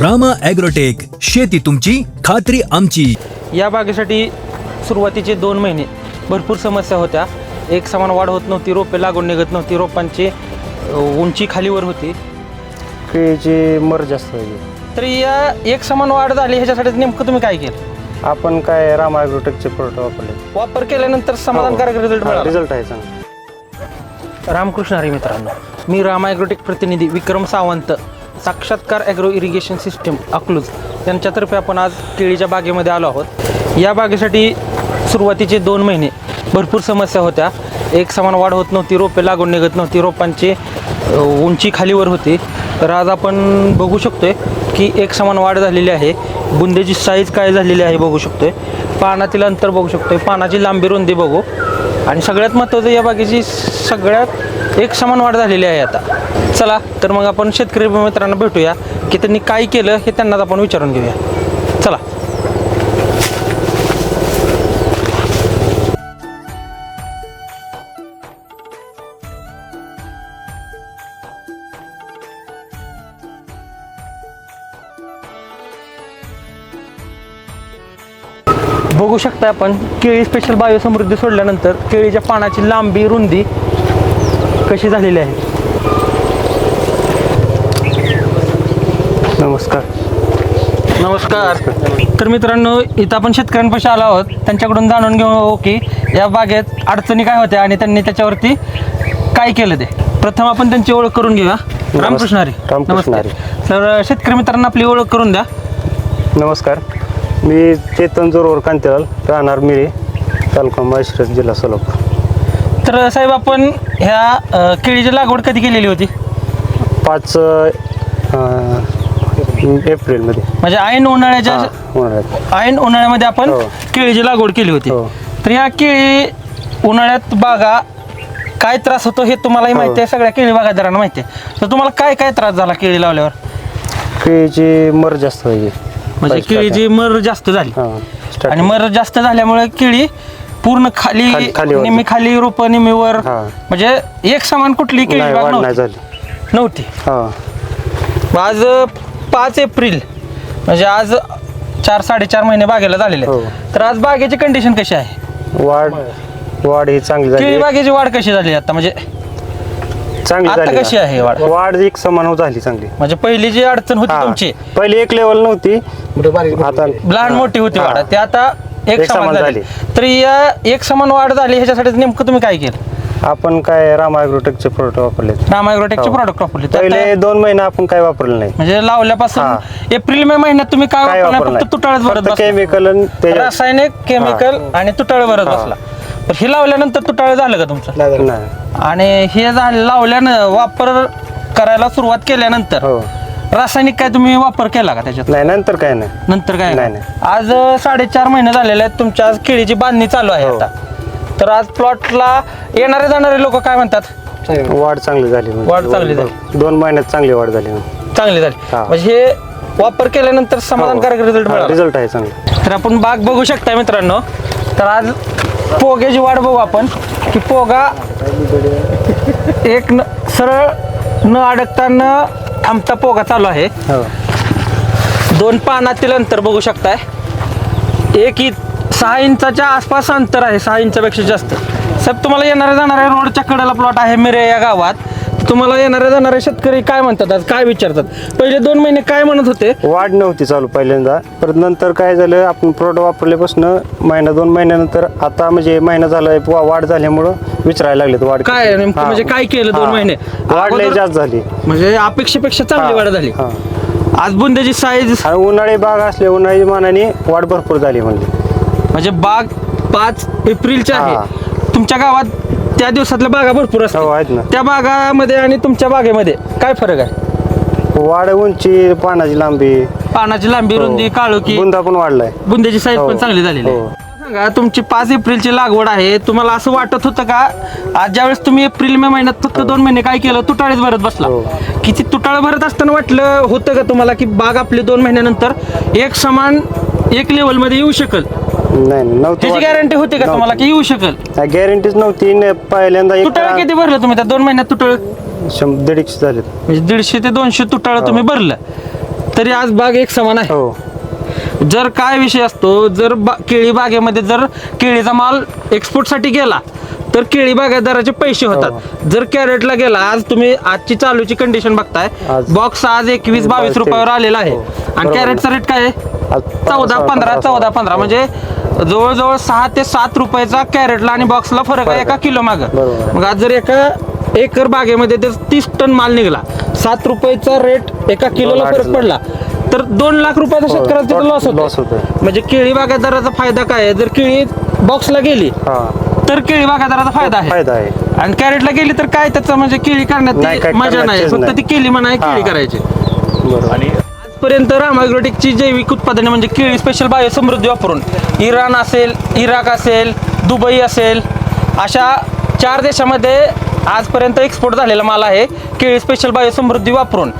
Rama agrotech शेती तुमची खात्री आमची. या बागेसाठी सुरुवातीचे दोन महिने भरपूर समस्या होत्या. एक समान वाढ होत नव्हती रोपे लागून निघत नव्हती रोपांची अ, उंची खालीवर होती. केळीची मर जास्त तर या एक समान वाढ झाली ह्याच्यासाठी नेमकं तुम्ही काय केलं? आपण काय राम ॲग्रोटेकचे प्रोडक्ट वापरले? वापर केल्यानंतर समाधानकारक रिझल्ट मिळाला. रिझल्ट आहे चांगला. रामकृष्ण हरी मित्रांनो मी राम ॲग्रोटेक प्रतिनिधी विक्रम सावंत. साक्षात्कार ॲग्रो इरिगेशन सिस्टीम अकलूज. यांच्यातर्फे आपण आज केळीच्या बागेमध्ये आलो आहोत. या बागेसाठी सुरुवातीचे दोन महिने भरपूर समस्या होत्या. एक समान वाढ होत नव्हती रोपे लागून निघत नव्हती रोपांची उंची खालीवर होती. तर आज आपण बघू शकतो आहे की एक समान वाढ झालेली आहे. बुंदेची साईज काय झालेली आहे बघू शकतो आहे पानातील अंतर बघू शकतो आहे पानाची लांबी रुंदी बघू. आणि सगळ्यात महत्त्वाचं या बागेची सगळ्यात एक समान वाढ झालेली आहे आता. चला तर मग आपण शेतकरी मित्रांना भेटूया. की त्यांनी काय केलं हे त्यांनाच आपण विचारून घेऊया. चला. बघू शकता आपण केळी स्पेशल बायोसमृद्धी सोडल्यानंतर केळीच्या पानाची लांबी रुंदी कशी झालेली आहे? नमस्कार. नमस्कार. तर मित्रांनो इथं आपण शेतकऱ्यांपाशी आलो आहोत. त्यांच्याकडून जाणून घेऊ की या बागेत अडचणी काय होत्या आणि त्यांनी त्याच्यावरती काय केलं ते? प्रथम आपण त्यांची ओळख करून घेऊया. रामकृष्ण हरी. रामकृष्ण नमस्ते. हरी. तर शेतकरी मित्रांना आपली ओळख करून द्या. नमस्कार. मी चेतन जोरवर कांतेवाल राहणार मिरे तालुका माळशिरस जिल्हा सोलापूर. तर साहेब आपण ह्या अ, केळीची लागवड कधी केलेली होती? पाच अं, एप्रिलमध्ये. म्हणजे ऐन उन्हाळ्याच्या उन्हाळ्यात. ऐन उन्हाळ्यामध्ये आपण हो. केळीची लागवड केली होती. हो. तर या केळी उन्हाळ्यात बागा काय त्रास होतो हे तुम्हालाही हो. माहिती आहे सगळ्या केळी बागायतदारांना माहिती आहे. तर तुम्हाला काय काय त्रास झाला केळी लावल्यावर? केळीची मर जास्त म्हणजे केळीची मर जास्त झाली. हां आणि मर जास्त झाल्यामुळे केळी पूर्ण खाली खाली- खाली होती. निम्मी खाली रोप निम्मी वर हा. म्हणजे एक समान कुठली केळी नाही बाग वाढ नाही नव्हती झाली. नव्हती. हां. आज पाच एप्रिल म्हणजे आज चार साडेचार महिने बागेला झालेले आहेत. हो. तर आज बागेची कंडिशन कशी आहे वाढ वाढ ही चांगली केळी झाली बागेची वाढ कशी झाली आता म्हणजे चांगली आता झाली कशी आहे वाढ? वाढ एक समान झाली चांगली म्हणजे पहिली जी अडचण होती हा. तुमची पहिली एक लेवल नव्हती आता लहान मोठी होती हा. वाढ ते आता एक समान झाली. तर या एक समान वाढ झाली ह्याच्यासाठी नेमकं तुम्ही काय केलं आपण काय राम ॲग्रोटेकचे प्रोडक्ट वापरले रामायग्रोटेकचे हो. प्रॉडक्ट वापरले तर पहिले दोन महिने आपण काय वापरलं नाही. म्हणजे लावल्यापासून हा. एप्रिल मे महिन्यात तुम्ही काय काय वापरलं वापरलं फक्त तुटाळच भरत बसला. केमिकल रासायनिक केमिकल आणि तुटाळ भरत हा. बसला. तर हे लावल्यानंतर तुटाळ झालं का तुमचं? नाही आणि हे झालं लावल्यानं वापर करायला सुरुवात केल्यानंतर हो. रासायनिक काय तुम्ही वापर केला का त्याच्यात? नाही नंतर काय नाही. नंतर काय नाही, नाही. आज अ, साडेचार महिने झालेले आहेत. तुमच्या आज केळीची बांधणी चालू आहे हो. आता. तर आज प्लॉटला येणारे जाणारे लोक काय म्हणतात? वाढ चांगली झाली म्हणजे. वाढ चांगली झाली. दोन महिन्यात चांगली वाढ झाली चांगली झाली. हा. म्हणजे हे वापर केल्यानंतर समाधानकारक रिझल्ट मिळाला. रिझल्ट आहे चांगला. तर आपण बाग बघू शकता मित्रांनो. तर आज पोग्याची वाट बघू आपण की पोगा एक न सरळ न अडकता न थांबता पोगा चालू आहे. हो. दोन पानातील अंतर बघू शकताय. एक इ सहा इंचाच्या आसपास अंतर आहे सहा इंचापेक्षा जास्त साहेब तुम्हाला येणाऱ्या जाणाऱ्या रोडच्या कडेला प्लॉट आहे मिरे या गावात तुम्हाला येणाऱ्या जाणारे शेतकरी काय म्हणतात आज काय विचारतात पहिले दोन महिने काय म्हणत होते वाढ नव्हती चालू पहिल्यांदा परत नंतर काय झालं आपण प्रोडक्ट वापरल्यापासून महिना दोन महिन्यानंतर आता म्हणजे महिना झाला वाढ झाल्यामुळं विचारायला लागले वाढ काय? नेमकं. म्हणजे काय केलं दोन. महिने? वाढ लय जास्त झाली म्हणजे अपेक्षेपेक्षा चांगली वाढ झाली. आज बुंद्याची साईज उन्हाळी बाग असले उन्हाळी मानाने वाढ भरपूर झाली म्हणजे म्हणजे बाग पाच एप्रिलच्या हा. आहे तुमच्या गावात त्या दिवसातल्या बागा भरपूर हो, आहेत असतात. त्या बागामध्ये आणि तुमच्या बागेमध्ये काय फरक आहे? वाढ उंची पानाची लांबी. पानाची लांबी रुंदी काळोखी. बुंदा पण वाढलाय. बुंद्याची साईज हो. पण चांगली झालेली आहे. हो. सांगा तुमची पाच एप्रिलची लागवड आहे. तुम्हाला असं वाटत होतं का? आज ज्यावेळेस तुम्ही एप्रिल मे महिन्यात फक्त दोन महिने काय केलं? तुटाळीच भरत बसला. हो. किती तुटाळ भरत असताना वाटलं होतं का तुम्हाला की बाग आपली दोन महिन्यानंतर एक समान एक लेवलमध्ये येऊ शकल? नाही नव्हती त्याची. गॅरंटी होती का तुम्हाला की येऊ शकल? नव्हती. गॅरंटीच नव्हती. न पहिल्यांदा एक तुटाळ किती भरलं तुम्ही? त्या दोन महिन्यात तुटाळ? शं- दीडशे झाले म्हणजे दीडशे ते दोनशे तुटाळ तुम्ही भरलं. तरी आज बाग एक समान आहे. हो. जर काय विषय असतो जर बा केळी बागेमध्ये जर केळीचा माल एक्सपोर्टसाठी गेला तर केळी बागायतदाराचे पैसे होतात. जर कॅरेटला गेला आज तुम्ही आजची चालूची कंडिशन बघताय. आज- बॉक्स आज एकवीस बावीस बावीस रुपयावर आलेला आहे. हो, आणि बरोबर. कॅरेटचा रेट काय आहे? आज चौदा पंधरा पंधरा, चौदा पंधरा. म्हणजे जवळजवळ सहा ते सात रुपयाचा कॅरेटला आणि बॉक्सला फरक आहे एका किलो माग. बरोबर. मग आज जर एका एकर बागेमध्ये जर तीस टन माल निघला सात रुपयाचा रेट एका किलोला फरक पडला तर दोन लाख रुपयाचा हो, शेतकऱ्याचा लॉस loss होतो होतोय. म्हणजे केळी बागायतदाराचा फायदा काय आहे? जर केळी बॉक्सला गेली हा. तर केळी बागायतदाराचा फायदा आहे. फायदा आहे. आणि कॅरेटला गेली तर काय? त्याचं म्हणजे केळी करण्यात ती काय मजा नाही. फक्त नाही. ती केली म्हणा केळी हा. करायची. बरोबर. आणि आजपर्यंत रामायग्रोटेकची जैविक उत्पादने म्हणजे केळी स्पेशल बायो समृद्धी वापरून इराण असेल इराक असेल दुबई असेल अशा चार देशामध्ये आजपर्यंत एक्सपोर्ट झालेला माल आहे केळी स्पेशल बायो समृद्धी वापरून.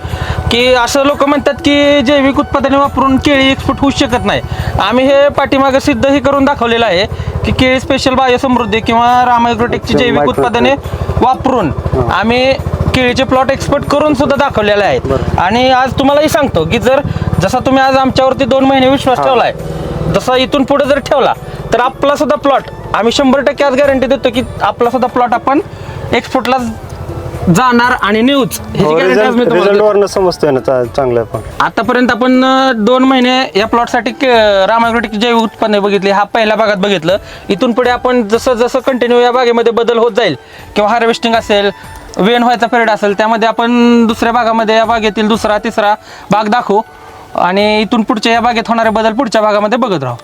की असं लोक म्हणतात की जैविक उत्पादने वापरून केळी एक्सपोर्ट होऊ शकत नाही. आम्ही हे पाठीमागं सिद्धही करून दाखवलेलं आहे की केळी स्पेशल बायो समृद्धी किंवा रामायग्रोटेकची जैविक उत्पादने वापरून आम्ही केळीचे प्लॉट एक्सपोर्ट करून सुद्धा दाखवलेले आहेत. आणि आज तुम्हालाही सांगतो की जर जसा तुम्ही आज आमच्यावरती दोन महिने विश्वास हा. ठेवलाय जसा इथून पुढे जर ठेवला तर आपला सुद्धा प्लॉट आम्ही शंभर टक्के आज गॅरंटी देतो की आपला सुद्धा प्लॉट आपण एक्सपोर्टला जाणार आणि न्यूज. वरनं समजतोय ना चांगलं पण आतापर्यंत आपण दोन महिने या प्लॉटसाठी रामायग्रोटिक जैविक उत्पन्न बघितली हा पहिल्या भागात बघितलं इथून पुढे आपण जसं जसं कंटिन्यू या बागेमध्ये बदल होत जाईल किंवा हार्वेस्टिंग असेल वेन व्हायचा पिरियड असेल त्यामध्ये आपण दुसऱ्या भागामध्ये या बागेतील दुसरा तिसरा भाग दाखवू. आणि इथून पुढच्या या बागेत होणारे बदल पुढच्या भागामध्ये बघत राहू.